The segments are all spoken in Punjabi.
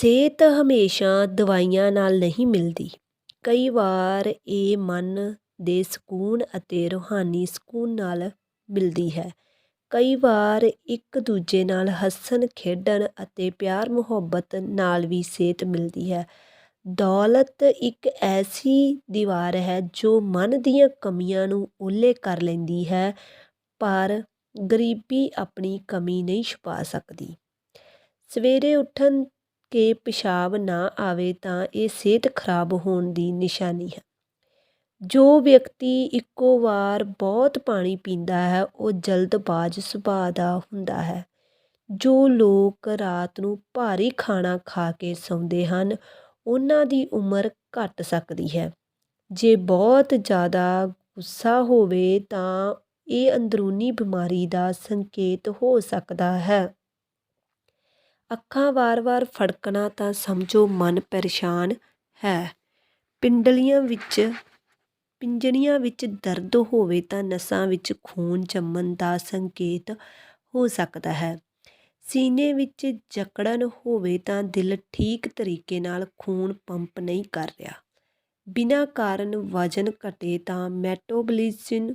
ਸਿਹਤ ਹਮੇਸ਼ਾ ਦਵਾਈਆਂ ਨਾਲ ਨਹੀਂ ਮਿਲਦੀ। ਕਈ ਵਾਰ ਇਹ ਮਨ ਦੇ ਸਕੂਨ ਅਤੇ ਰੂਹਾਨੀ ਸਕੂਨ ਨਾਲ ਮਿਲਦੀ ਹੈ। ਕਈ ਵਾਰ ਇੱਕ ਦੂਜੇ ਨਾਲ ਹੱਸਣ, ਖੇਡਣ ਅਤੇ ਪਿਆਰ, ਮੁਹੱਬਤ ਨਾਲ ਵੀ ਸਿਹਤ ਮਿਲਦੀ ਹੈ। ਦੌਲਤ ਇੱਕ ਐਸੀ ਦੀਵਾਰ ਹੈ ਜੋ ਮਨ ਦੀਆਂ ਕਮੀਆਂ ਨੂੰ ਓਹਲੇ ਕਰ ਲੈਂਦੀ ਹੈ, ਪਰ ਗਰੀਬੀ ਆਪਣੀ ਕਮੀ ਨਹੀਂ ਛੁਪਾ ਸਕਦੀ। ਸਵੇਰੇ ਉੱਠਣ ਕਿ ਪਿਸ਼ਾਬ ਨਾ ਆਵੇ ਤਾਂ ਇਹ ਸਿਹਤ ਖਰਾਬ ਹੋਣ ਦੀ ਨਿਸ਼ਾਨੀ ਹੈ। ਜੋ ਵਿਅਕਤੀ ਇੱਕੋ ਵਾਰ ਬਹੁਤ ਪਾਣੀ ਪੀਂਦਾ ਹੈ, ਉਹ ਜਲਦਬਾਜ਼ ਸੁਭਾਅ ਦਾ ਹੁੰਦਾ ਹੈ। ਜੋ ਲੋਕ ਰਾਤ ਨੂੰ ਭਾਰੀ ਖਾਣਾ ਖਾ ਕੇ ਸੌਂਦੇ ਹਨ, ਉਹਨਾਂ ਦੀ ਉਮਰ ਘਟ ਸਕਦੀ ਹੈ। ਜੇ ਬਹੁਤ ਜ਼ਿਆਦਾ ਗੁੱਸਾ ਹੋਵੇ ਤਾਂ ਇਹ ਅੰਦਰੂਨੀ ਬਿਮਾਰੀ ਦਾ ਸੰਕੇਤ ਹੋ ਸਕਦਾ ਹੈ। ਅੱਖਾਂ ਵਾਰ-ਵਾਰ ਫੜਕਣਾ ਤਾਂ ਸਮਝੋ ਮਨ ਪਰੇਸ਼ਾਨ ਹੈ। ਪਿੰਡਲੀਆਂ ਵਿੱਚ, ਪਿੰਜਣੀਆਂ ਵਿੱਚ ਦਰਦ ਹੋਵੇ ਤਾਂ ਨਸਾਂ ਵਿੱਚ ਖੂਨ ਜੰਮਣ ਦਾ ਸੰਕੇਤ ਹੋ ਸਕਦਾ ਹੈ। ਸੀਨੇ ਵਿੱਚ ਜਕੜਨ ਹੋਵੇ ਤਾਂ ਦਿਲ ਠੀਕ ਤਰੀਕੇ ਨਾਲ ਖੂਨ ਪੰਪ ਨਹੀਂ ਕਰ ਰਿਹਾ। ਬਿਨਾਂ ਕਾਰਨ ਵਜਨ ਘਟੇ ਤਾਂ ਮੈਟਾਬੋਲਿਜ਼ਮ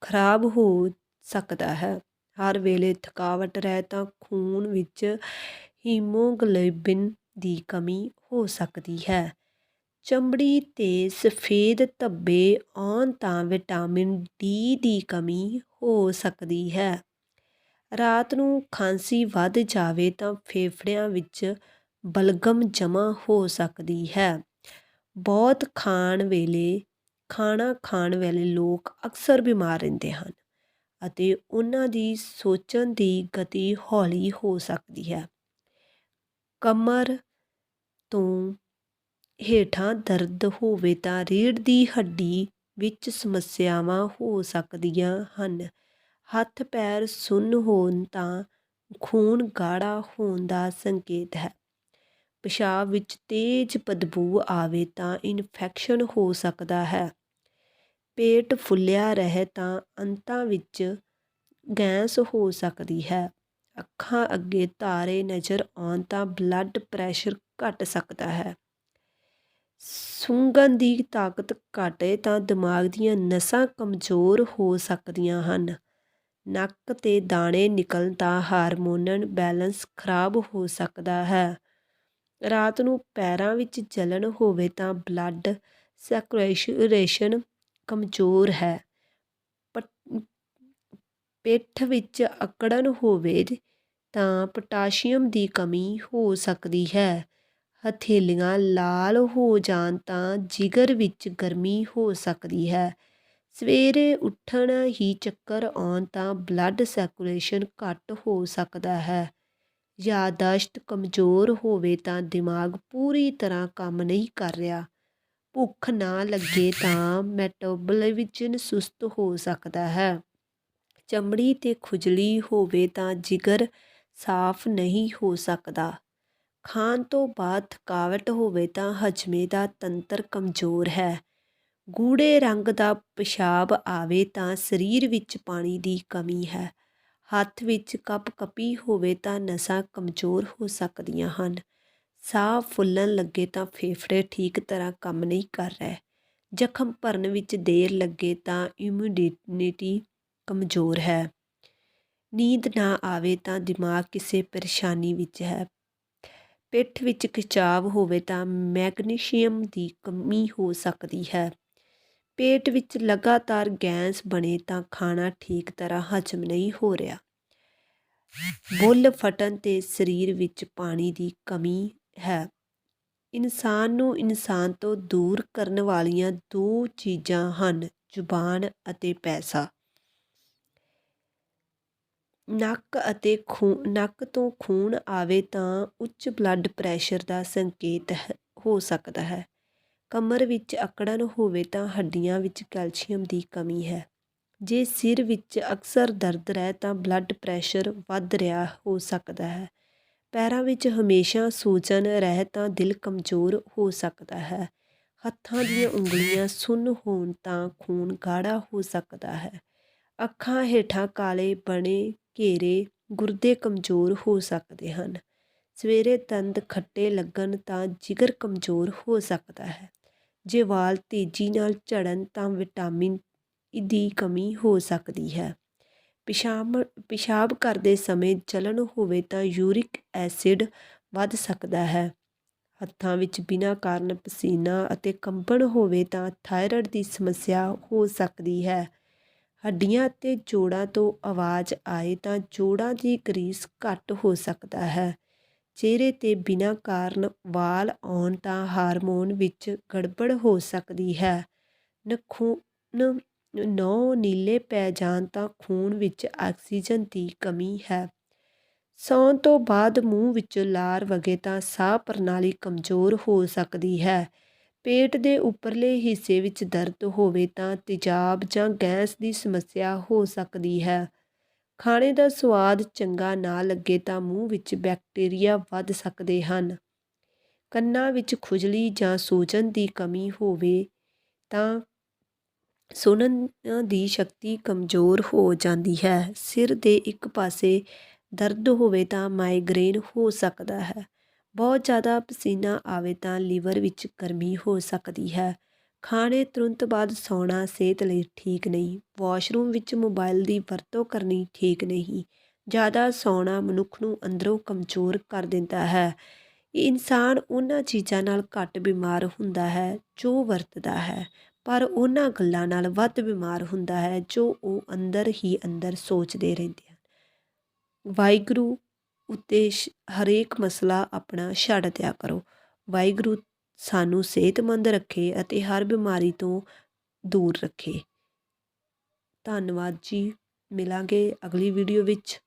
ਖਰਾਬ ਹੋ ਸਕਦਾ ਹੈ। ਹਰ ਵੇਲੇ ਥਕਾਵਟ ਰਹੇ ਤਾਂ ਖੂਨ ਵਿੱਚ ਹੀਮੋਗਲੋਬਿਨ ਦੀ ਕਮੀ ਹੋ ਸਕਦੀ ਹੈ। ਚਮੜੀ ਤੇ ਸਫੇਦ ਧੱਬੇ ਆਉਣ ਤਾਂ ਵਿਟਾਮਿਨ ਡੀ ਦੀ ਕਮੀ ਹੋ ਸਕਦੀ ਹੈ। ਰਾਤ ਨੂੰ ਖਾਂਸੀ ਵੱਧ ਜਾਵੇ ਤਾਂ ਫੇਫੜਿਆਂ ਵਿੱਚ ਬਲਗਮ ਜਮ੍ਹਾਂ ਹੋ ਸਕਦੀ ਹੈ। ਬਹੁਤ ਖਾਣ ਵੇਲੇ, ਖਾਣਾ ਖਾਣ ਵਾਲੇ ਲੋਕ ਅਕਸਰ ਬਿਮਾਰ ਰਹਿੰਦੇ ਹਨ ਅਤੇ ਉਹਨਾਂ ਦੀ ਸੋਚਣ ਦੀ ਗਤੀ ਹੌਲੀ ਹੋ ਸਕਦੀ ਹੈ। ਕਮਰ ਤੋਂ ਹੇਠਾਂ ਦਰਦ ਹੋਵੇ ਤਾਂ ਰੀੜ੍ਹ ਦੀ ਹੱਡੀ ਵਿੱਚ ਸਮੱਸਿਆਵਾਂ ਹੋ ਸਕਦੀਆਂ ਹਨ। ਹੱਥ ਪੈਰ ਸੁੰਨ ਹੋਣ ਤਾਂ ਖੂਨ ਗਾੜਾ ਹੋਣ ਦਾ ਸੰਕੇਤ ਹੈ। ਪਿਸ਼ਾਬ ਵਿੱਚ ਤੇਜ਼ ਬਦਬੂ ਆਵੇ ਤਾਂ ਇਨਫੈਕਸ਼ਨ ਹੋ ਸਕਦਾ ਹੈ। ਪੇਟ ਫੁੱਲਿਆ ਰਹੇ ਤਾਂ ਅੰਤਾਂ ਵਿੱਚ ਗੈਸ ਹੋ ਸਕਦੀ ਹੈ। ਅੱਖਾਂ ਅੱਗੇ ਤਾਰੇ ਨਜ਼ਰ ਆਉਣ ਤਾਂ ਬਲੱਡ ਪ੍ਰੈਸ਼ਰ ਘਟ ਸਕਦਾ ਹੈ। ਸੁੰਘਣ ਦੀ ਤਾਕਤ ਘਟੇ ਤਾਂ ਦਿਮਾਗ ਦੀਆਂ ਨਸਾਂ ਕਮਜ਼ੋਰ ਹੋ ਸਕਦੀਆਂ ਹਨ। ਨੱਕ ਤੇ ਦਾਣੇ ਨਿਕਲਣ ਤਾਂ ਹਾਰਮੋਨਲ ਬੈਲੈਂਸ ਖਰਾਬ ਹੋ ਸਕਦਾ ਹੈ। ਰਾਤ ਨੂੰ ਪੈਰਾਂ ਵਿੱਚ ਜਲਨ ਹੋਵੇ ਤਾਂ ਬਲੱਡ ਸਰਕੂਲੇਸ਼ਨ ਕਮਜ਼ੋਰ ਹੈ। ਪਿੱਠ ਵਿੱਚ ਅਕੜਨ ਹੋਵੇ ਤਾਂ ਪੋਟਾਸ਼ੀਅਮ ਦੀ ਕਮੀ ਹੋ ਸਕਦੀ ਹੈ। ਹਥੇਲੀਆਂ ਲਾਲ ਹੋ ਜਾਣ ਤਾਂ ਜਿਗਰ ਵਿੱਚ ਗਰਮੀ ਹੋ ਸਕਦੀ ਹੈ। ਸਵੇਰੇ ਉੱਠਣ ਹੀ ਚੱਕਰ ਆਉਣ ਤਾਂ ਬਲੱਡ ਸਰਕੂਲੇਸ਼ਨ ਘੱਟ ਹੋ ਸਕਦਾ ਹੈ। ਯਾਦਾਸ਼ਤ ਕਮਜ਼ੋਰ ਹੋਵੇ ਤਾਂ ਦਿਮਾਗ ਪੂਰੀ ਤਰ੍ਹਾਂ ਕੰਮ ਨਹੀਂ ਕਰ ਰਿਹਾ। ਭੁੱਖ ਨਾ ਲੱਗੇ ਤਾਂ ਮੈਟਾਬੋਲਿਜ਼ਮ ਸੁਸਤ ਹੋ ਸਕਦਾ ਹੈ। ਚਮੜੀ ਤੇ ਖੁਜਲੀ ਹੋਵੇ ਤਾਂ ਜਿਗਰ ਸਾਫ਼ ਨਹੀਂ ਹੋ ਸਕਦਾ। ਖਾਣ ਤੋਂ ਬਾਅਦ ਥਕਾਵਟ ਹੋਵੇ ਤਾਂ ਹਜਮੇ ਦਾ ਤੰਤਰ ਕਮਜ਼ੋਰ ਹੈ। ਗੂੜੇ ਰੰਗ ਦਾ ਪਿਸ਼ਾਬ ਆਵੇ ਤਾਂ ਸਰੀਰ ਵਿੱਚ ਪਾਣੀ ਦੀ ਕਮੀ ਹੈ। ਹੱਥ ਵਿੱਚ ਕੱਪ ਕਪੀ ਹੋਵੇ ਤਾਂ ਨਸਾਂ ਕਮਜ਼ੋਰ ਹੋ ਸਕਦੀਆਂ ਹਨ। ਸਾਹ ਫੁੱਲਣ ਲੱਗੇ ਤਾਂ ਫੇਫੜੇ ਠੀਕ ਤਰ੍ਹਾਂ ਕੰਮ ਨਹੀਂ ਕਰ ਰਹੇ। ਜ਼ਖਮ ਭਰਨ ਵਿੱਚ ਦੇਰ ਲੱਗੇ ਤਾਂ ਇਮਿਊਨਿਟੀ ਕਮਜ਼ੋਰ ਹੈ। ਨੀਂਦ ਨਾ ਆਵੇ ਤਾਂ ਦਿਮਾਗ ਕਿਸੇ ਪਰੇਸ਼ਾਨੀ ਵਿੱਚ ਹੈ। ਪਿੱਠ ਵਿੱਚ ਖਿਚਾਵ ਹੋਵੇ ਤਾਂ ਮੈਗਨੀਸ਼ੀਅਮ ਦੀ ਕਮੀ ਹੋ ਸਕਦੀ ਹੈ। ਪੇਟ ਵਿੱਚ ਲਗਾਤਾਰ ਗੈਸ ਬਣੇ ਤਾਂ ਖਾਣਾ ਠੀਕ ਤਰ੍ਹਾਂ ਹਜਮ ਨਹੀਂ ਹੋ ਰਿਹਾ। ਬੁੱਲ ਫਟਣ ਤੇ ਸਰੀਰ ਵਿੱਚ ਪਾਣੀ ਦੀ ਕਮੀ ਹੈ। ਇਨਸਾਨ ਨੂੰ ਇਨਸਾਨ ਤੋਂ ਦੂਰ ਕਰਨ ਵਾਲੀਆਂ ਦੋ ਚੀਜ਼ਾਂ ਹਨ, ਜ਼ੁਬਾਨ ਅਤੇ ਪੈਸਾ। ਨੱਕ ਅਤੇ ਖੂ, ਨੱਕ ਤੋਂ ਖੂਨ ਆਵੇ ਤਾਂ ਉੱਚ ਬਲੱਡ ਪ੍ਰੈਸ਼ਰ ਦਾ ਸੰਕੇਤ ਹੋ ਸਕਦਾ ਹੈ। ਕਮਰ ਵਿੱਚ ਅਕੜਨ ਹੋਵੇ ਤਾਂ ਹੱਡੀਆਂ ਵਿੱਚ ਕੈਲਸ਼ੀਅਮ ਦੀ ਕਮੀ ਹੈ। ਜੇ ਸਿਰ ਵਿੱਚ ਅਕਸਰ ਦਰਦ ਰਹੇ ਤਾਂ ਬਲੱਡ ਪ੍ਰੈਸ਼ਰ ਵੱਧ ਰਿਹਾ ਹੋ ਸਕਦਾ ਹੈ। ਪੈਰਾਂ ਵਿੱਚ ਹਮੇਸ਼ਾ ਸੂਜਨ ਰਹੇ ਤਾਂ ਦਿਲ ਕਮਜ਼ੋਰ ਹੋ ਸਕਦਾ ਹੈ। ਹੱਥਾਂ ਦੀਆਂ ਉਂਗਲੀਆਂ ਸੁੰਨ ਹੋਣ ਤਾਂ ਖੂਨ ਗਾੜਾ ਹੋ ਸਕਦਾ ਹੈ। ਅੱਖਾਂ ਹੇਠਾਂ ਕਾਲੇ ਬਣੇ ਘੇਰੇ ਗੁਰਦੇ ਕਮਜ਼ੋਰ ਹੋ ਸਕਦੇ ਹਨ। ਸਵੇਰੇ ਦੰਦ ਖੱਟੇ ਲੱਗਣ ਤਾਂ ਜਿਗਰ ਕਮਜ਼ੋਰ ਹੋ ਸਕਦਾ ਹੈ। ਜੇ ਵਾਲ ਤੇਜ਼ੀ ਨਾਲ ਝੜਨ ਤਾਂ ਵਿਟਾਮਿਨ ਦੀ ਕਮੀ ਹੋ ਸਕਦੀ ਹੈ। ਪਿਸ਼ਾਬ ਪਿਸ਼ਾਬ ਕਰਦੇ ਸਮੇਂ ਜਲਨ ਹੋਵੇ ਤਾਂ ਯੂਰਿਕ ਐਸਿਡ ਵੱਧ ਸਕਦਾ ਹੈ। ਹੱਥਾਂ ਵਿੱਚ ਬਿਨਾਂ ਕਾਰਨ ਪਸੀਨਾ ਅਤੇ ਕੰਬਣ ਹੋਵੇ ਤਾਂ ਥਾਇਰਾਇਡ ਦੀ ਸਮੱਸਿਆ ਹੋ ਸਕਦੀ ਹੈ। ਹੱਡੀਆਂ ਅਤੇ ਜੋੜਾਂ ਤੋਂ ਆਵਾਜ਼ ਆਏ ਤਾਂ ਜੋੜਾਂ ਦੀ ਗਰੀਸ ਘੱਟ ਹੋ ਸਕਦਾ ਹੈ। ਚਿਹਰੇ ਤੇ ਬਿਨਾਂ ਕਾਰਨ ਵਾਲ ਆਉਣ ਤਾਂ ਹਾਰਮੋਨ ਵਿੱਚ ਗੜਬੜ ਹੋ ਸਕਦੀ ਹੈ। ਨਖੂਨ ਨੌ ਨੀਲੇ ਪੈ ਜਾਣ ਤਾਂ ਖੂਨ ਵਿੱਚ ਆਕਸੀਜਨ ਦੀ ਕਮੀ ਹੈ। ਸੌਣ ਤੋਂ ਬਾਅਦ ਮੂੰਹ ਵਿੱਚੋਂ ਲਾਰ ਵਗੇ ਤਾਂ ਸਾਹ ਪ੍ਰਣਾਲੀ ਕਮਜ਼ੋਰ ਹੋ ਸਕਦੀ ਹੈ। ਪੇਟ ਦੇ ਉੱਪਰਲੇ ਹਿੱਸੇ ਵਿੱਚ ਦਰਦ ਹੋਵੇ ਤਾਂ ਤੇਜ਼ਾਬ ਜਾਂ ਗੈਸ ਦੀ ਸਮੱਸਿਆ ਹੋ ਸਕਦੀ ਹੈ। ਖਾਣੇ ਦਾ ਸਵਾਦ ਚੰਗਾ ਨਾ ਲੱਗੇ ਤਾਂ ਮੂੰਹ ਵਿੱਚ ਬੈਕਟੀਰੀਆ ਵੱਧ ਸਕਦੇ ਹਨ। ਕੰਨਾਂ ਵਿੱਚ ਖੁਜਲੀ ਜਾਂ ਸੋਜਨ ਦੀ ਕਮੀ ਹੋਵੇ ਤਾਂ ਸੁਣਨ ਦੀ ਸ਼ਕਤੀ ਕਮਜ਼ੋਰ ਹੋ ਜਾਂਦੀ ਹੈ। ਸਿਰ ਦੇ ਇੱਕ ਪਾਸੇ ਦਰਦ ਹੋਵੇ ਤਾਂ ਮਾਈਗ੍ਰੇਨ ਹੋ ਸਕਦਾ ਹੈ। ਬਹੁਤ ਜ਼ਿਆਦਾ ਪਸੀਨਾ ਆਵੇ ਤਾਂ ਲੀਵਰ ਵਿੱਚ ਗਰਮੀ ਹੋ ਸਕਦੀ ਹੈ। ਖਾਣੇ ਤੁਰੰਤ ਬਾਅਦ ਸੌਣਾ ਸਿਹਤ ਲਈ ਠੀਕ ਨਹੀਂ। ਵਾਸ਼ਰੂਮ ਵਿੱਚ ਮੋਬਾਈਲ ਦੀ ਵਰਤੋਂ ਕਰਨੀ ਠੀਕ ਨਹੀਂ। ਜ਼ਿਆਦਾ ਸੌਣਾ ਮਨੁੱਖ ਨੂੰ ਅੰਦਰੋਂ ਕਮਜ਼ੋਰ ਕਰ ਦਿੰਦਾ ਹੈ। ਇਨਸਾਨ ਉਹਨਾਂ ਚੀਜ਼ਾਂ ਨਾਲ ਘੱਟ ਬਿਮਾਰ ਹੁੰਦਾ ਹੈ ਜੋ ਵਰਤਦਾ ਹੈ, ਪਰ ਉਹਨਾਂ ਗੱਲਾਂ ਨਾਲ ਵੱਧ ਬਿਮਾਰ ਹੁੰਦਾ ਹੈ ਜੋ ਉਹ ਅੰਦਰ ਹੀ ਅੰਦਰ ਸੋਚਦੇ ਰਹਿੰਦੇ ਹਨ। ਵਾਹਿਗੁਰੂ ਉੱਤੇ ਸ਼, ਹਰੇਕ ਮਸਲਾ ਆਪਣਾ ਛੱਡ ਦਿਆ ਕਰੋ। ਵਾਹਿਗੁਰੂ ਸਾਨੂੰ ਸਿਹਤਮੰਦ ਰੱਖੇ ਅਤੇ ਹਰ ਬਿਮਾਰੀ ਤੋਂ ਦੂਰ ਰੱਖੇ। ਧੰਨਵਾਦ ਜੀ। ਮਿਲਾਂਗੇ ਅਗਲੀ ਵੀਡੀਓ ਵਿੱਚ।